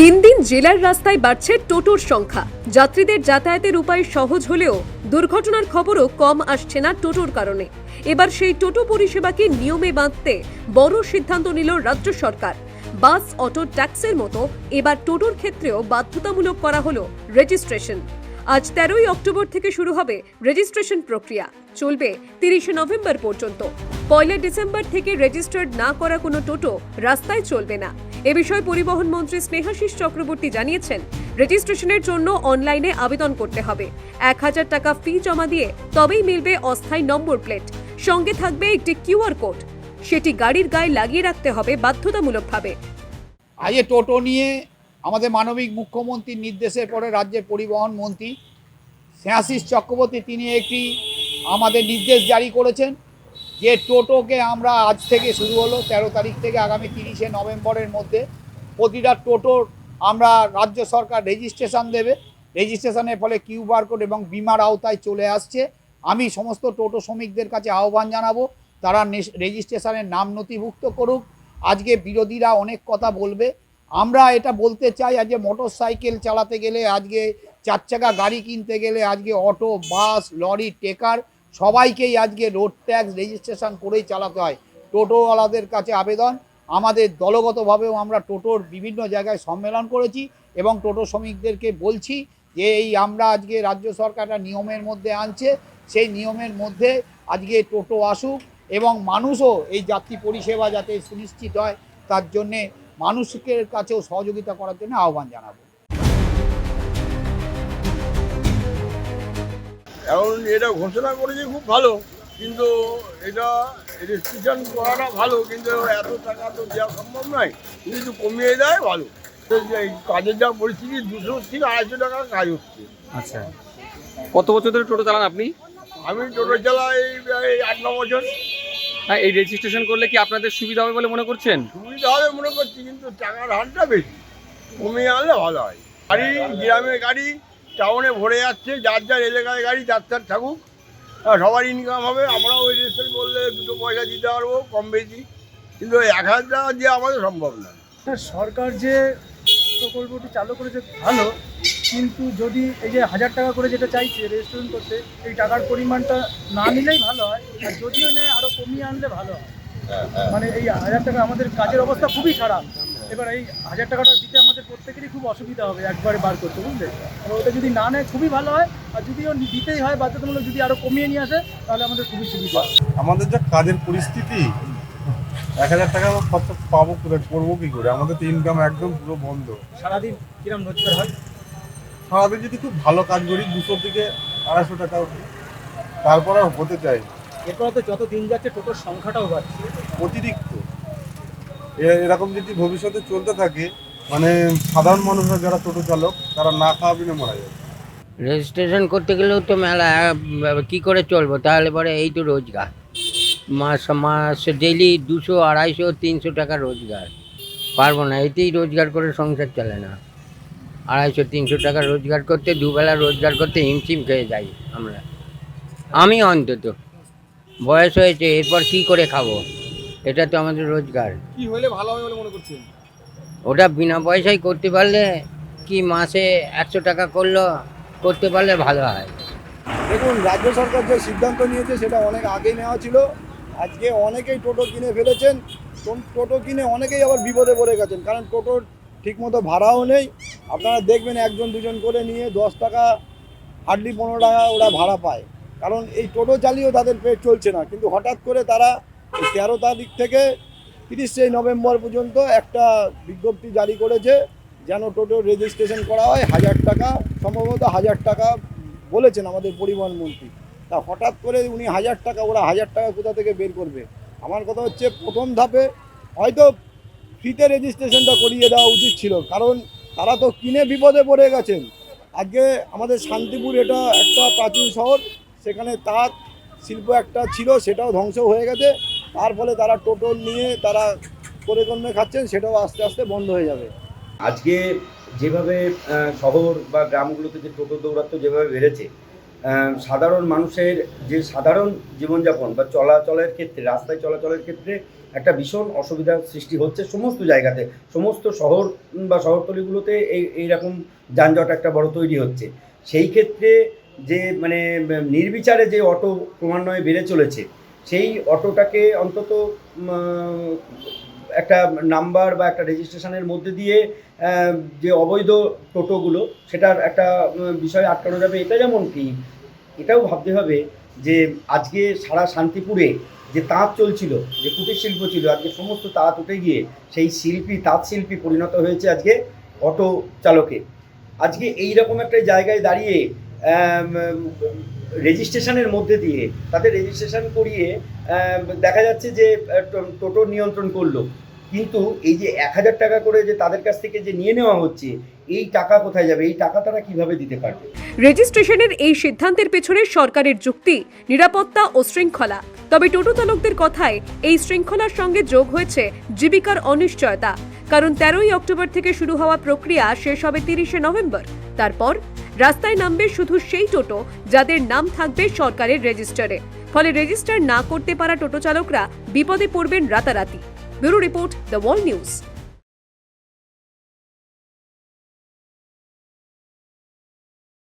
দিন দিন জেলার রাস্তায় বাড়ছে টোটোর সংখ্যা। যাত্রীদের যাতায়াতের উপায় সহজ হলেও দুর্ঘটনার খবরও কম আসছে না টোটোর কারণে। এবার সেই টোটো পরিষেবাকে নিয়মে বাঁধতে বড় সিদ্ধান্ত নিল রাজ্য সরকার। বাস, অটো, ট্যাক্সের মতো এবার টোটোর ক্ষেত্রেও বাধ্যতামূলক করা হল রেজিস্ট্রেশন। আজ তেরোই অক্টোবর থেকে শুরু হবে রেজিস্ট্রেশন প্রক্রিয়া। চলবে তিরিশে নভেম্বর পর্যন্ত। পয়লা ডিসেম্বর থেকে রেজিস্টার্ড না করা কোনো টোটো রাস্তায় চলবে না। এ বিষয়ে পরিবহন মন্ত্রী স্নেহাশিস চক্রবর্তী জানিয়েছেন রেজিস্ট্রেশনের জন্য অনলাইনে আবেদন করতে হবে। এক হাজার টাকা ফি জমা দিয়ে তবেই মিলবে অস্থায়ী নম্বর প্লেট সঙ্গে থাকবে একটি কিউআর কোড। সেটি গাড়ির গায়ে লাগিয়ে রাখতে হবে বাধ্যতামূলকভাবে। আজ টোটো নিয়ে আমাদের মানবিক মুখ্যমন্ত্রীর নির্দেশের পরে রাজ্যের পরিবহন মন্ত্রী স্নেহাশিস চক্রবর্তী, তিনি একটি আমাদের নির্দেশ জারি করেছেন যে টোটোকে আমরা আজ থেকে শুরু হলো, তেরো তারিখ থেকে আগামী তিরিশে নভেম্বরের মধ্যে প্রতিটা টোটোর আমরা রাজ্য সরকার রেজিস্ট্রেশন দেবে। রেজিস্ট্রেশনের ফলে কিউ বারকোড এবং বিমার আওতায় চলে আসছে। আমি সমস্ত টোটো শ্রমিকদের কাছে আহ্বান জানাব, তারা রেজিস্ট্রেশনের নাম নথিভুক্ত করুক। আজকে বিরোধীরা অনেক কথা বলবে আমরা এটা বলতে চাই আজকে মোটর সাইকেল চালাতে গেলে, আজকে চার চাকা গাড়ি কিনতে গেলে, আজকে অটো, বাস, লরি, টেকার সবাইকেই আজকে রোড ট্যাক্স রেজিস্ট্রেশন করেই চালাতে হয়। টোটোওয়ালাদের কাছে আবেদন, আমাদের দলগতভাবেও আমরা টোটোর বিভিন্ন জায়গায় সম্মেলন করেছি এবং টোটো শ্রমিকদেরকে বলছি যে এই আমরা আজকে রাজ্য সরকার একটা নিয়মের মধ্যে আনছে, সেই নিয়মের মধ্যে আজকে টোটো আসুক এবং মানুষও এই যাত্রী পরিষেবা যাতে সুনিশ্চিত হয়, তার জন্যে মানুষের কাছেও সহযোগিতা করার জন্য আহ্বান জানাব। এখন এটা ঘোষণা করেছে খুব ভালো কিন্তু এটা রেজিস্ট্রেশন করাটা ভালো কিন্তু এত টাকা তো দেওয়া সম্ভব নয় কিন্তু একটু কমিয়ে দেয় ভালো। এই কাজের যা পরিস্থিতি দুশো থেকে আড়াইশো টাকা কাজ হচ্ছে। আচ্ছা। কত বছর ধরে টোটো চালান আপনি? আমি টোটো চালাই এই আট ন বছর হ্যাঁ এই রেজিস্ট্রেশন করলে কি আপনাদের সুবিধা হবে বলে মনে করছেন? সুবিধা হবে মনে করছি কিন্তু টাকার হারটা বেশি। কমিয়ে আনলে ভালো হয়। গাড়ি গ্রামের গাড়ি টাউনে ভরে যাচ্ছে যার যার এলাকায় গাড়ি যার তার থাকুক আর সবার ইনকাম হবে। আমরাও রেজিস্ট্রেশন করলে দুটো পয়সা দিতে পারব কম বেশি। কিন্তু এক হাজার টাকা দিয়ে আমাদের সম্ভব না না, সরকার যে প্রকল্পটি চালু করেছে ভালো। কিন্তু যদি এই যে হাজার টাকা করে যেটা চাইছে রেজিস্ট্রেশন করতে এই টাকার পরিমাণটা না নিলেই ভালো হয় আর যদিও নেয় আরও কমিয়ে আনলে ভালো হয়। মানে এই হাজার টাকা আমাদের কাজের অবস্থা খুবই খারাপ। এবার এই হাজার টাকাটা দিতে আমাদের প্রত্যেকেরই খুব অসুবিধা হবে একবারে বার করতে বুঝলে? এবার ওটা যদি না নেয় খুবই ভালো হয় আর যদিও দিতেই হয় বাধ্যতামূলক যদি আরও কমিয়ে নিয়ে আসে তাহলে আমাদের খুবই সুবিধা হয় আমাদের যা কাজের পরিস্থিতি এক হাজার টাকা খরচা পাবো কোথায় করব কি করে? আমাদের তো ইনকাম একদম পুরো বন্ধ। সারাদিন কিরম রোজগার হয়? সারাদিন যদি খুব ভালো কাজ করি দুশো থেকে আড়াইশো টাকা। তারপর আর হতে চাই এরপরে তো যত দিন যাচ্ছে টোটোর সংখ্যাটাও বাড়ছে। অতিরিক্ত। এরকম যদি ভবিষ্যতে চলতে থাকে মানে সাধারণ মানুষরা যারা টোটো চালক তারা না খাওয়া বিনে মারা যাবে রেজিস্ট্রেশন করতে গেলেও তো মেলা কি করে চলবো? তাহলে পরে এই তো রোজগার। মাস মাস ডেলি দুশো আড়াইশো তিনশো টাকা রোজগার। পারব না এতেই রোজগার করে সংসার চলে না। আড়াইশো তিনশো টাকা রোজগার করতে দুবেলা রোজগার করতে হিমশিম খেয়ে যাই আমরা। আমি অন্তত। বয়স হয়েছে এরপর কি করে খাব? এটা তো আমাদের রোজগার। কি হলে ভালো হবে বলে মনে করছেন? ওটা বিনা পয়সায় করতে পারলে কি মাসে একশো টাকা করল? করতে পারলে ভালো হয়। দেখুন রাজ্য সরকার যে সিদ্ধান্ত নিয়েছে সেটা অনেক আগেই নেওয়া ছিল। আজকে অনেকেই টোটো কিনে ফেলেছেন। টোটো কিনে অনেকেই আবার বিপদে পড়ে গেছেন। কারণ টোটোর ঠিকমতো ভাড়াও নেই। আপনারা দেখবেন একজন দুজন করে নিয়ে দশ টাকা, হার্ডলি পনেরো টাকা ওরা ভাড়া পায়। কারণ এই টোটো চালিয়েও তাদের পেট চলছে না। কিন্তু হঠাৎ করে তারা তেরো তারিখ থেকে তিরিশে নভেম্বর পর্যন্ত একটা বিজ্ঞপ্তি জারি করেছে, যেন টোটো রেজিস্ট্রেশন করা হয় হাজার টাকা, সম্ভবত হাজার টাকা বলেছেন আমাদের পরিবহন মন্ত্রী। তা হঠাৎ করে উনি হাজার টাকা, ওরা হাজার টাকা কোথা থেকে বের করবে? আমার কথা হচ্ছে প্রথম ধাপে হয়তো ফ্রিতে রেজিস্ট্রেশনটা করিয়ে দেওয়া উচিত ছিল। কারণ তারা তো কিনে বিপদে পড়ে গেছেন। আজকে আমাদের শান্তিপুর এটা একটা প্রাচীন শহর, সেখানে তাঁত শিল্প একটা ছিল, সেটাও ধ্বংস হয়ে গেছে। তার ফলে তারা টোটো নিয়ে তারা করে কর্মে খাচ্ছেন, সেটাও আস্তে আস্তে বন্ধ হয়ে যাবে। আজকে যেভাবে শহর বা গ্রামগুলোতে যে টোটো দৌরাত্ম্য যেভাবে বেড়েছে সাধারণ মানুষের যে সাধারণ জীবনযাপন বা চলাচলের ক্ষেত্রে, রাস্তায় চলাচলের ক্ষেত্রে একটা ভীষণ অসুবিধার সৃষ্টি হচ্ছে সমস্ত জায়গাতে, সমস্ত শহর বা শহরতলিগুলোতে এই, এইরকম যানজট একটা বড় তৈরি হচ্ছে। সেই ক্ষেত্রে যে মানে নির্বিচারে যে অটো ক্রমান্বয়ে বেড়ে চলেছে, সেই অটোটাকে অন্তত একটা নাম্বার বা একটা রেজিস্ট্রেশনের মধ্যে দিয়ে যে অবৈধ টোটোগুলো, সেটার একটা বিষয় আটকানো যাবে, এটা যেমন কি, এটাও ভাবতে হবে যে আজকে সারা শান্তিপুরে যে তাঁত চলছিল, যে কুটির শিল্প ছিল, আজকে সমস্ত তাঁত উঠে গিয়ে সেই শিল্পী, তাঁত শিল্পী পরিণত হয়েছে আজকে অটো চালকে। আজকে এই রকম একটা জায়গায় দাঁড়িয়ে রেজিস্ট্রেশনের মধ্যে দিয়ে তাদের রেজিস্ট্রেশন করিয়ে দেখা যাচ্ছে যে টোটো নিয়ন্ত্রণ করল। কিন্তু এই যে এক হাজার টাকা করে যে তাদের কাছ থেকে যে নিয়ে নেওয়া হচ্ছে, এই টাকা কোথায় যাবে? এই টাকা তারা কীভাবে দিতে পারবে? রেজিস্ট্রেশনের এই সিদ্ধান্তের পেছনে সরকারের যুক্তি, নিরাপত্তা ও শৃঙ্খলা। তবে টোটো চালকদের কথায় এই শৃঙ্খলার সঙ্গে যোগ হয়েছে জীবিকার অনিশ্চয়তা। কারণ তেরোই অক্টোবর থেকে শুরু হওয়া প্রক্রিয়া শেষ হবে তিরিশে নভেম্বর। তারপর রাস্তায় নামবে শুধু সেই টোটো যাদের নাম থাকবে সরকারের রেজিস্টারে। ফলে রেজিস্টার না করতে পারা টোটো চালকরা বিপদে পড়বেন রাতারাতি। Bureau Report, The Wall News.